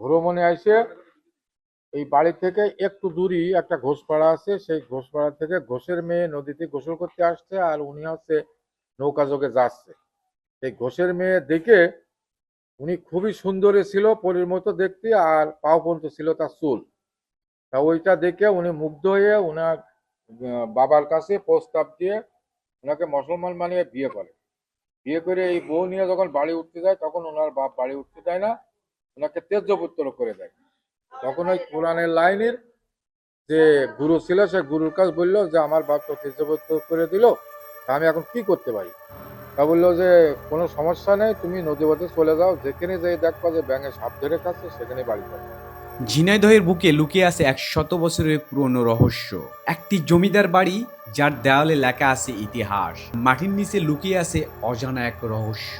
ভ্রমণে এসে এই বাড়ি থেকে একটু দূরই একটা ঘোষপাড়া আছে, সেই ঘোষপাড়া থেকে ঘোষের মেয়ে নদীতে গোসল করতে আসছে আর উনি হচ্ছে নৌকা যোগে যাচ্ছে। এই ঘোষের মেয়ে দেখে উনি খুবই সুন্দরী ছিল, পরীর মতো দেখতে আর পাও পর্যন্ত ছিল তার চুল। তা ওইটা দেখে উনি মুগ্ধ হয়ে ওনার বাবার কাছে প্রস্তাব দিয়ে ওনাকে মুসলমান মানিয়ে বিয়ে করে। বিয়ে করে এই বউ নিয়ে যখন বাড়ি উঠতে যায়, তখন ওনার বাপ বাড়ি উঠতে যায় না। ওনাকে তেজ্যপুত্র করে দেয়। তখন ওই কোরআনের লাইনের যে গুরু ছিল, সে গুরুর কাছে বলল যে, আমার বাপ তো তেজ্যপুত্র করে দিল আমি এখন কি করতে পারি? তা বলল যে, কোনো সমস্যা নেই, তুমি নদী পথে চলে যাও, যেখানে যাই দেখবা যে ব্যাঙে সাপ ধরে খাচ্ছে, সেখানে বাড়ি যাবে ঝিনাইদহের বুকে লুকিয়ে আছে এক শত বছরের পুরনো রহস্য। একটি জমিদার বাড়ি, যার দেওয়ালে লেখা আছে ইতিহাস। মাটির নিচে লুকিয়ে আছে অজানা এক রহস্য।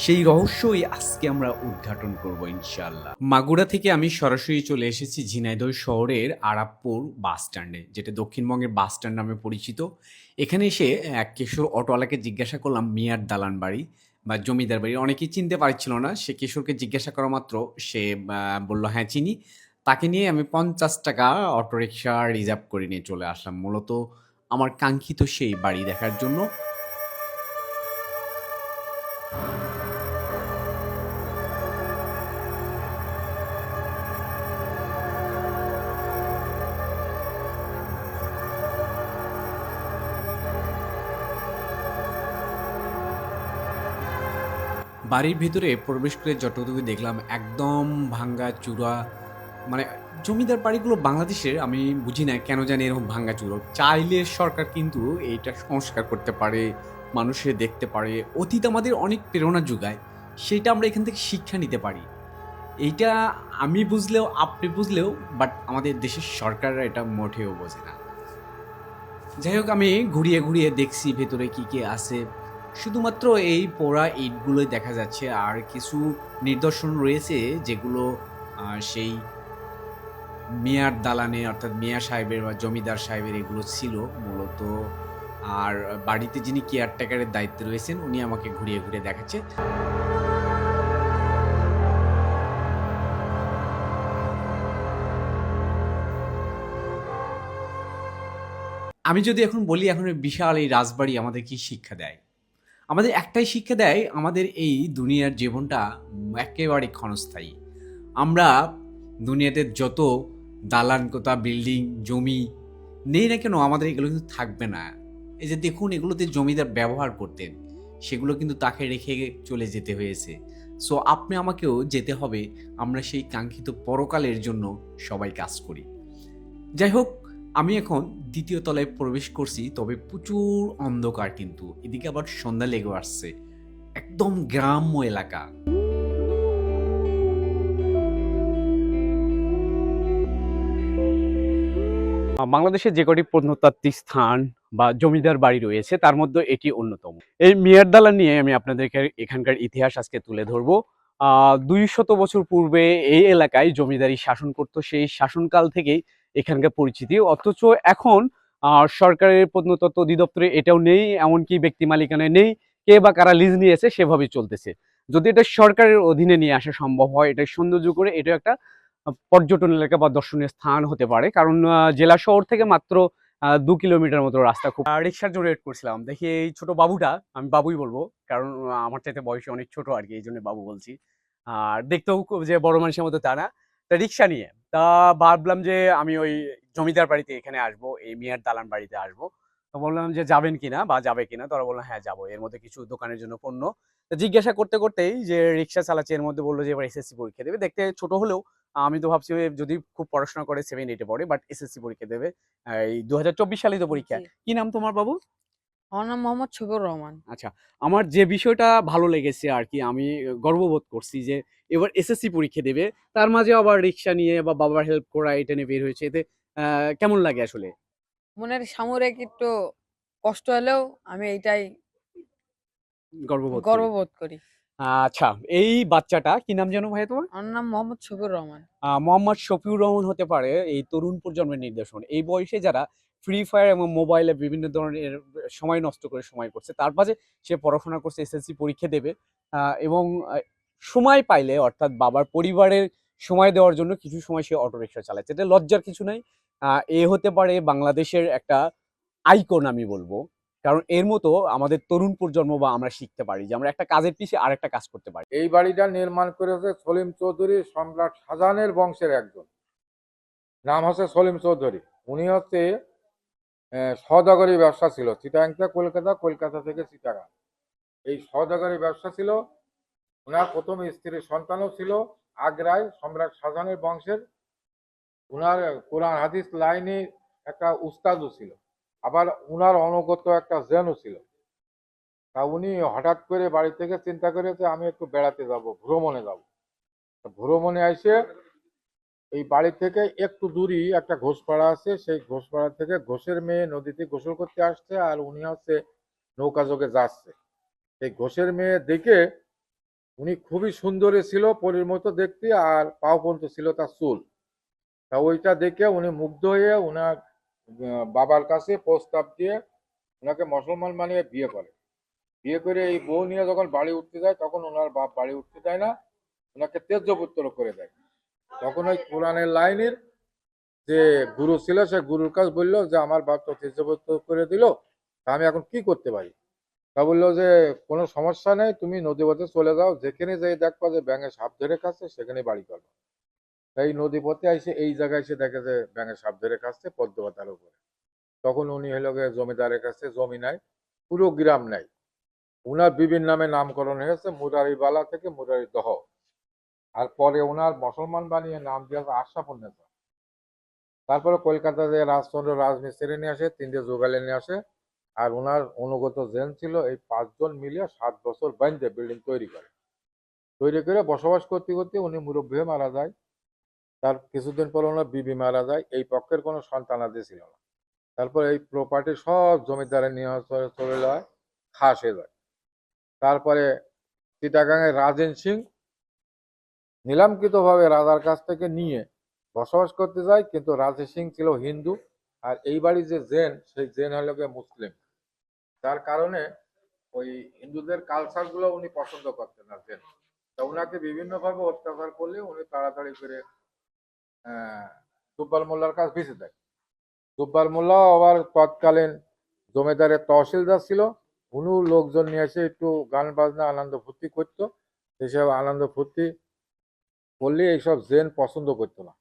সেই রহস্যই আজকে আমরা উদ্ঘাটন করব ইনশাল্লাহ মাগুরা থেকে আমি সরাসরি চলে এসেছি ঝিনাইদহ শহরের আরাপপুর বাস স্ট্যান্ডে, যেটা দক্ষিণবঙ্গের বাস স্ট্যান্ড নামে পরিচিত। এখানে এসে এক কিশোর অটোওয়ালাকে জিজ্ঞাসা করলাম, মিয়ার দালান বাড়ি বা জমিদার বাড়ি। অনেকেই চিনতে পারছিল না, সে কিশোরকে জিজ্ঞাসা করা মাত্র সে বলল হ্যাঁ চিনি। তাকে নিয়ে আমি পঞ্চাশ টাকা অটোরিকশা রিজার্ভ করে নিয়ে চলে আসলাম। মূলত আমার কাঙ্ক্ষিত সেই বাড়ি দেখার জন্য। বাড়ির ভিতরে প্রবেশ করে যতটুকু দেখলাম, একদম ভাঙ্গা চূড়া মানে জমিদার বাড়িগুলো বাংলাদেশের, আমি বুঝি না কেন জানি এরকম ভাঙ্গা চূড়ো। চাইলে সরকার কিন্তু এইটা সংস্কার করতে পারে মানুষের দেখতে পারে। অতীত আমাদের অনেক প্রেরণা যোগায়, সেটা আমরা এখান থেকে শিক্ষা নিতে পারি। এইটা আমি বুঝলেও, আপনি বুঝলেও, বাট আমাদের দেশের সরকাররা এটা মোটেও বোঝে না। যাই হোক, আমি ঘুরিয়ে ঘুরিয়ে দেখছি ভেতরে কি কি আছে। শুধুমাত্র এই পোড়া ইটগুলোই দেখা যাচ্ছে, আর কিছু নিদর্শন রয়েছে যেগুলো সেই মেয়ার দালানে অর্থাৎ মিয়া সাহেবের বা জমিদার সাহেবের এগুলো ছিল মূলত। আর বাড়িতে যিনি কেয়ারটেকারের দায়িত্বে রয়েছেন, উনি আমাকে ঘুরিয়ে ঘুরিয়ে দেখাচ্ছে। আমি যদি এখন বলি, এখন বিশাল এই রাজবাড়ি আমাদের কি শিক্ষা দেয়? আমাদের একটাই শিক্ষা দেয় আমাদের এই দুনিয়ার জীবনটা একেবারে ক্ষণস্থায়ী। আমরা দুনিয়াতে যত দালান কোথা, বিল্ডিং, জমি, নেই না কেন আমাদের এগুলো কিন্তু থাকবে না। এই যে দেখুন, এগুলোতে জমিদার ব্যবহার করতেন, সেগুলো কিন্তু তাকে রেখে চলে যেতে হয়েছে। সো আপনি আমাকেও যেতে হবে, আমরা সেই কাঙ্ক্ষিত পরকালের জন্য সবাই কাজ করি। যাই হোক আমি এখন দ্বিতীয় তলায় প্রবেশ করছি, তবে প্রচুর অন্ধকার কিন্তু। এদিকে আবার সন্ধ্যা লেগে আসছে। একদম গ্রাম্য এলাকা। বাংলাদেশে যে কটি প্রত্নতাত্ত্বিক স্থান বা জমিদার বাড়ি রয়েছে, তার মধ্যে এটি অন্যতম। এই মিয়ারদালা নিয়ে আমি আপনাদেরকে এখানকার ইতিহাস আজকে তুলে ধরবো। দুই শত বছর পূর্বে এই এলাকায় জমিদারি শাসন করত সেই শাসনকাল থেকেই এখানকার পরিচিতি। অথচ এখন সরকারের প্রত্নতত্ত্ব অধিদপ্তরে এটাও নেই, এমনকি ব্যক্তি মালিকানায় নেই, কে বা কারা লিজ নিয়েছে সেভাবেই চলতেছে। যদি এটা সরকারের অধীনে নিয়ে আসা সম্ভব হয় এটা সৌন্দর্য করে এটা একটা পর্যটন এলাকা বা দর্শনীয় স্থান হতে পারে। কারণ জেলা শহর থেকে মাত্র দু কিলোমিটার মতো রাস্তা খুব রিক্সার জন্য ওয়েট করছিলাম। দেখি এই ছোট বাবুটা, আমি বাবুই বলব, কারণ আমার চাইতে বয়সে অনেক ছোট আর কি, এই জন্য বাবু বলছি। আর দেখতেও যে বড় মানুষের মতো তা না। তা রিক্সা নিয়ে। তা ভাবলাম যে আমি ওই জমিদার বাড়িতে এখানে আসব এই মিয়ার দালান বাড়িতে আসব। তো বললাম যে যাবেন কিনা বা যাবে কিনা? তারা বলল হ্যাঁ যাব। এর মধ্যে কিছু দোকানের জন্য পণ্য। তো জিজ্ঞাসা করতে করতেই যে রিক্সা চালাচ্ছে এর মধ্যে বলল যে এবার এসএসসি পরীক্ষা দেবে। দেখতে ছোট হলেও আমি তো ভাবছি যদি খুব পড়াশোনা করে সেভেন এইটে পড়ে বাট এসএসসি পরীক্ষা দেবে। এই দু হাজার চব্বিশ সালেই তো পরীক্ষা। কি নাম তোমার বাবু? আমার নাম মোহাম্মদ শফিউর রহমান। আচ্ছা আমার যে বিষয়টা ভালো লেগেছে আর কি আমি গর্ববোধ করছি যে এবার এসএসসি পরীক্ষা দেবে তার মাঝে আবার রিক্সা নিয়ে বা বাবার হেল্প করা এটা নিয়ে বের হয়েছে এতে কেমন লাগে আসলে? মনের সামরিক একটু কষ্ট হলেও আমি এইটাই গর্ববোধ করি। গর্ববোধ করি। আচ্ছা এই বাচ্চাটা কি নাম জানো ভাই তোমার? আমার নাম মোহাম্মদ শফিউর রহমান। মোহাম্মদ শফিউর রহমান হতে পারে এই তরুণ প্রজন্মের নির্দেশন এই বয়সে যারা ফ্রি ফায়ার এবং মোবাইলে বিভিন্ন ধরনের সময় নষ্ট করে সময় করছে। তার মাঝে সে পড়াশোনা করছে এসএসসি পরীক্ষা দেবে এবং সময় পাইলে, অর্থাৎ বাবার পরিবারের সময় দেওয়ার জন্য কিছু সময় সে অটো রিক্সা চালাচ্ছে। এটা লজ্জার কিছু নাই। এ হতে পারে বাংলাদেশের একটা আইকন আমি বলব। কারণ এর মতো আমাদের তরুণ প্রজন্ম বা আমরা শিখতে পারি যে আমরা একটা কাজের পিছিয়ে আরেকটা কাজ করতে পারি। এই বাড়িটা নির্মাণ করেছে সলিম চৌধুরী, সম্রাট শাহজাহানের বংশের একজন। নাম হচ্ছে সলিম চৌধুরী। উনি হচ্ছে আহ, সওদাগরি ব্যবসা ছিল। চিটাগাং থেকে কলকাতা কলকাতা থেকে চিটাগাং। এই সওদাগরি ব্যবসা ছিল। ওনার প্রথম স্ত্রীর সন্তানও ছিল আগ্রায় সম্রাট শাহজাহানের বংশের। ওনার কোরআন হাদিস লাইনে একটা উস্তাদও ছিল। আবার উনার অনুগত একটা জেনও ছিল। তা উনি হঠাৎ করে বাড়ি থেকে চিন্তা করে যে আমি একটু বেড়াতে যাব ভ্রমণে যাব। ভ্রমণে এসে এই বাড়ি থেকে একটু দূরই একটা ঘোষপাড়া আছে। সেই ঘোষপাড়া থেকে ঘোষের মেয়ে নদীতে গোসল করতে আসছে আর উনি হচ্ছে নৌকা যোগে যাচ্ছে। এই ঘোষের মেয়ে দেখে উনি খুবই সুন্দরী ছিল পরীর মতো দেখতে আর পাও পর্যন্ত ছিল তার চুল। তা ওইটা দেখে উনি মুগ্ধ হয়ে আহ, বাবার কাছে প্রস্তাব দিয়ে ওনাকে মুসলমান মানিয়ে বিয়ে করে। বিয়ে করে এই বউ নিয়ে যখন বাড়ি উঠতে যায় তখন ওনার বাপ বাড়ি উঠতে দেয় না ওনাকে তেজ্যপুত্র করে দেয়। তখন ওই কোরআনের লাইনের যে গুরু ছিল, সে গুরুর কাজ বলল যে, আমার বাপ তো তেজ্যপুত্র করে দিল, তা আমি এখন কি করতে পারি? তা বলল যে, কোনো সমস্যা নেই, তুমি নদীপথে চলে যাও, যেখানে যাই দেখবা যে ব্যাঙে সাপ ধরে খাচ্ছে, সেখানে বাড়ি করব। এই নদী পথে এসে, এই জায়গায় এসে দেখে যে ব্যাঙে সাপ ধরে খাচ্ছে পদ্মপাতার উপরে। তখন উনি হলো জমিদারের কাছে জমি নাই, পুরো গ্রাম নাই। উনার বিভিন্ন নামে নামকরণ হয়েছে, মুরারিবালা থেকে মুরারি দহ আর পরে ওনার মুসলমান বানিয়ে নাম দিয়েছে আশরাফুন্নেসা তারপরে কলকাতাতে রাজচন্দ্র রাজমিস্ত্রি নিয়ে আসে, তিনটে যোগালে নিয়ে আসে, আর ওনার অনুগত জেন ছিল এই পাঁচজন মিলিয়ে সাত বছর বাইন্দে বিল্ডিং তৈরি করে। তৈরি করে বসবাস করতে করতে উনি মুরব্বী মারা যায়। তার কিছুদিন পর ওনার বিবি মারা যায়। এই পক্ষের কোনো সন্তানাদি ছিল না। তারপর এই প্রপার্টি সব জমিদারে নিয়ে চলে যায়, খাস হয়ে যায়। তারপরে চিটাগাংয়ের রাজেন সিং নিলামকৃতভাবে রাজার কাছ থেকে নিয়ে বসবাস করতে যায়, কিন্তু রাজেন সিং ছিল হিন্দু আর এই বাড়ি যে জেন, সেই জেন হলো মুসলিম। যার কারণে ওই হিন্দুদের কালচারগুলো উনি পছন্দ করতেন না, জেন। তা উনাকে বিভিন্নভাবে অত্যাচার করলে উনি তাড়াতাড়ি করে, আহ সুব্বাল মোল্লার কাছে বেঁচে দেয় সুব্বাল মোল্লা আবার তৎকালীন জমিদারের তহসিলদার ছিল। উনিও লোকজন নিয়ে এসে একটু গান বাজনা, আনন্দ ফুর্তি করতো। সেসব আনন্দ ফুর্তি করলে এইসব জেন পছন্দ করতো না।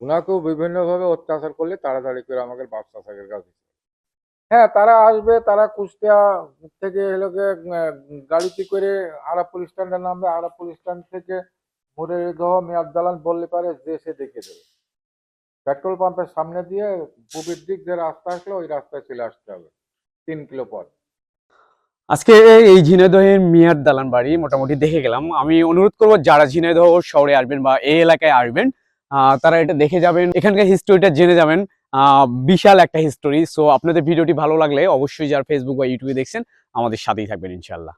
ওনাকেও বিভিন্নভাবে অত্যাচার করলে তাড়াতাড়ি করে আমাকে বাদশা সাহেবের কাছে হ্যাঁ তারা আসবে, তারা কুষ্টিয়া থেকে এলোকে গাড়িতে করে আরাপুর স্ট্যান্ডে নামবে। পুলিশ স্ট্যান্ড থেকে মুরেরদহ মেয়াদ দালান বললে পারে যে সে দেখে দেবে। পেট্রোল পাম্পের সামনে দিয়ে পূবের দিক যে রাস্তা আসলো, ওই রাস্তায় চলে আসতে হবে। তিন কিলো পথ। আজকে এই ঝিনাইদহের মিয়ার দালান বাড়ি মোটামুটি দেখে গেলাম। আমি অনুরোধ করব, যারা ঝিনাইদহ শহরে আসবেন বা এই এলাকায় আসবেন তারা এটা দেখে যাবেন। এখানকার হিস্টোরিটা জেনে যাবেন। বিশাল একটা হিস্টোরি সো আপনাদের ভিডিওটি ভালো লাগলে অবশ্যই যারা ফেসবুক বা ইউটিউবে দেখছেন, আমাদের সাথেই থাকবেন ইনশাল্লাহ